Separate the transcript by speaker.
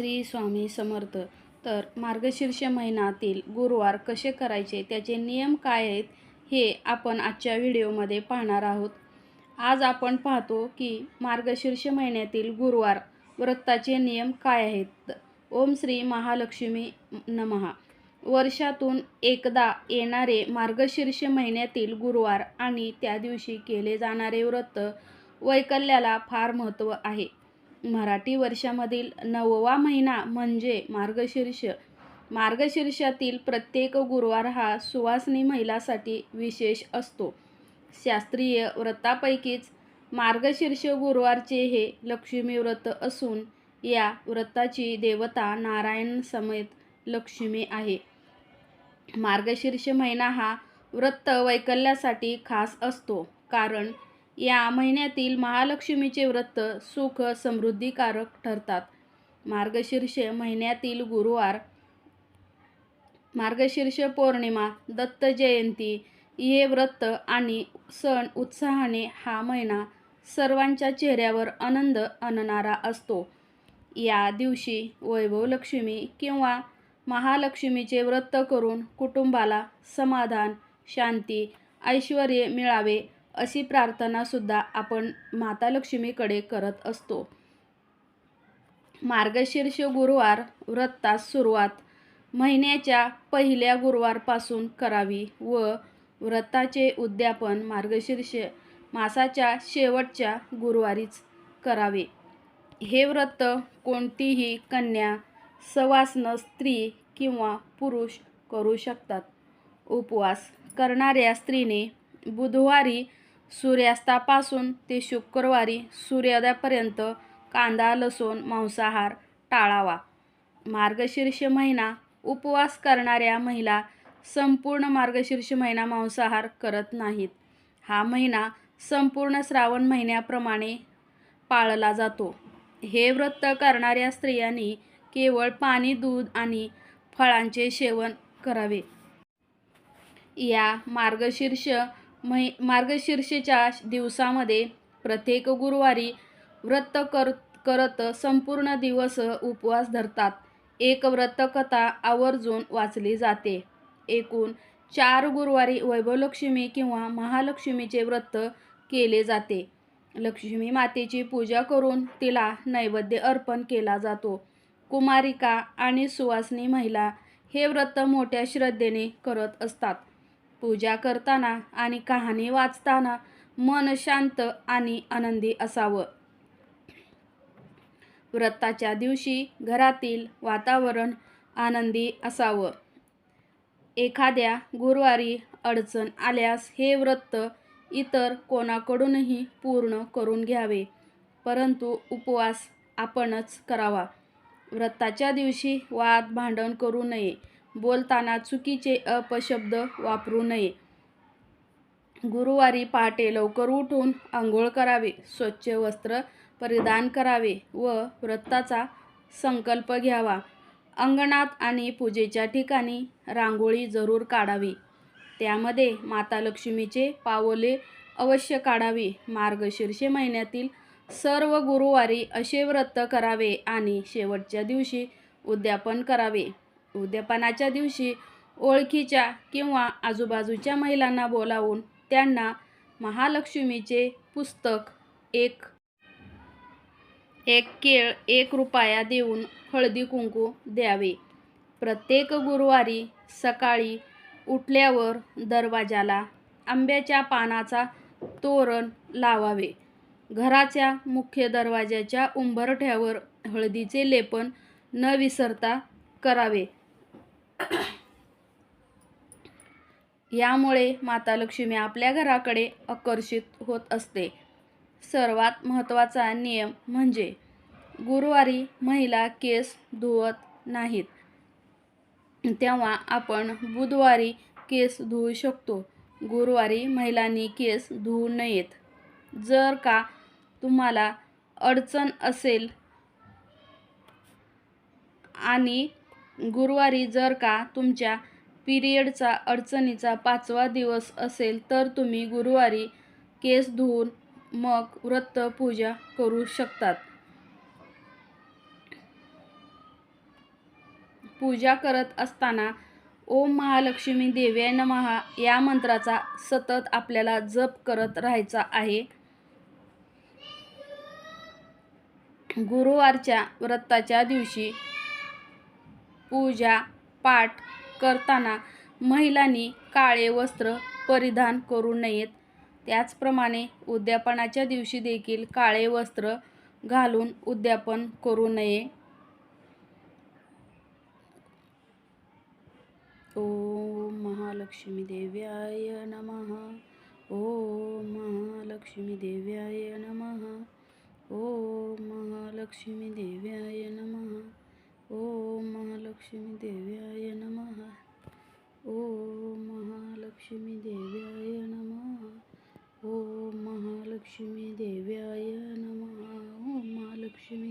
Speaker 1: श्री स्वामी समर्थ. तर मार्गशीर्ष महिन्यातील गुरुवार कसे करायचे? त्याचे नियम काय आहेत? हे आपण आजच्या व्हिडिओमध्ये पाहणार आहोत. आज आपण पाहतो की मार्गशीर्ष महिन्यातील गुरुवार व्रताचे नियम काय आहेत? ओम श्री महालक्ष्मी नमहा वर्षातून एकदा येणारे मार्गशीर्ष महिन्यातील गुरुवार आणि त्या दिवशी केले जाणारे व्रत वैकल्याला फार महत्त्व आहे. मराठी वर्षामधील नववा महिना म्हणजे मार्गशीर्ष. मार्गशीर्षातील प्रत्येक गुरुवार हा सुवासिनी महिलासाठी विशेष असतो. शास्त्रीय व्रतापैकीच मार्गशीर्ष गुरुवारचे हे लक्ष्मी व्रत असून या व्रताची देवता नारायण समेत लक्ष्मी आहे. मार्गशीर्ष महिना हा व्रत वैकल्यासाठी खास असतो. कारण या महिन्यातील महालक्ष्मीचे व्रत सुख समृद्धीकारक ठरतात. मार्गशीर्ष महिन्यातील गुरुवार मार्गशीर्ष पौर्णिमा दत्त जयंती हे व्रत आणि सण उत्साहाने हा महिना सर्वांच्या चेहऱ्यावर आनंद आणणारा असतो. या दिवशी वैभवलक्ष्मी किंवा महालक्ष्मीचे व्रत करून कुटुंबाला समाधान शांती ऐश्वर मिळावे अशी प्रार्थनासुद्धा आपण माता लक्ष्मीकडे करत असतो. मार्गशीर्ष गुरुवार व्रतास सुरुवात महिन्याच्या पहिल्या गुरुवारपासून करावी व व्रताचे उद्यापन मार्गशीर्ष मासाच्या शेवटच्या गुरुवारीच करावे. हे व्रत कोणतीही कन्या सवासनं स्त्री किंवा पुरुष करू शकतात. उपवास करणाऱ्या स्त्रीने बुधवारी सूर्यास्तापासून ते शुक्रवारी सूर्योदयापर्यंत कांदा लसूण मांसाहार टाळावा. मार्गशीर्ष महिना उपवास करणाऱ्या महिला संपूर्ण मार्गशीर्ष महिना मांसाहार करत नाहीत. हा महिना संपूर्ण श्रावण महिन्याप्रमाणे पाळला जातो. हे व्रत करणाऱ्या स्त्रियांनी केवळ पाणी दूध आणि फळांचे सेवन करावे. या मार्गशीर्ष मै मार्गशीर्षेच्या दिवसामध्ये प्रत्येक गुरुवारी व्रत कर करत संपूर्ण दिवस उपवास धरतात. एक व्रतकथा आवर्जून वाचली जाते. एकूण चार गुरुवारी वैभवलक्ष्मी किंवा महालक्ष्मीचे व्रत केले जाते. लक्ष्मी मातेची पूजा करून तिला नैवेद्य अर्पण केला जातो. कुमारिका आणि सुवासिनी महिला हे व्रत मोठ्या श्रद्धेने करत असतात. पूजा करताना आणि कहाणी वाचताना मन शांत आणि आनंदी असावं. व्रताच्या दिवशी घरातील वातावरण आनंदी असावं. एखाद्या गुरुवारी अडचण आल्यास हे व्रत इतर कोणाकडूनही पूर्ण करून घ्यावे परंतु उपवास आपणच करावा. व्रताच्या दिवशी वाद भांडण करू नये बोलताना चुकीचे अपशब्द वापरू नये. गुरुवारी पहाटे लवकर उठून आंघोळ करावे स्वच्छ वस्त्र परिधान करावे व व्रताचा संकल्प घ्यावा. अंगणात आणि पूजेच्या ठिकाणी रांगोळी जरूर काढावी. त्यामध्ये माता लक्ष्मीचे पावले अवश्य काढावी. मार्गशीर्ष महिन्यातील सर्व गुरुवारी असे व्रत करावे आणि शेवटच्या दिवशी उद्यापन करावे. उद्यापनाच्या दिवशी ओळखीच्या किंवा आजूबाजूच्या महिलांना बोलावून त्यांना महालक्ष्मीचे पुस्तक एक एक केळ एक रुपया देऊन हळदी कुंकू द्यावे. प्रत्येक गुरुवारी सकाळी उठल्यावर दरवाजाला आंब्याच्या पानाचा तोरण लावावे. घराच्या मुख्य दरवाजाच्या उंबरठ्यावर हळदीचे लेपन न विसरता करावे. यामुळे माता लक्ष्मी आपल्या घराकडे आकर्षित होत असते. सर्वात महत्त्वाचा नियम म्हणजे गुरुवारी महिला केस धुवत नाहीत. तेव्हा आपण बुधवारी केस धुवू शकतो. गुरुवारी महिलांनी केस धुवू नयेत. जर का तुम्हाला अडचण असेल आणि गुरुवारी जर का तुमच्या पिरियडचा अडचणीचा पाचवा दिवस असेल तर तुम्ही गुरुवारी केस धुवून मग व्रत पूजा करू शकतात. पूजा करत असताना ओम महालक्ष्मी देव्याय नमहा या मंत्राचा सतत आपल्याला जप करत राहायचा आहे. गुरुवारच्या व्रताच्या दिवशी पूजा पाठ करताना महिलांनी काळे वस्त्र परिधान करू नयेत. त्याचप्रमाणे उद्यापनाच्या दिवशी देखील काळे वस्त्र घालून उद्यापन करू नये. ओम महालक्ष्मी देव्याय नम. ओम महालक्ष्मी देव्याय नम. ओम महालक्ष्मी देव्याय नमः ओम महालक्ष्मी देव्याय नमः. ओ महालक्ष्मी देव्याय नमः. ओ महालक्ष्मी देव्याय नमः. ओ महालक्ष्मी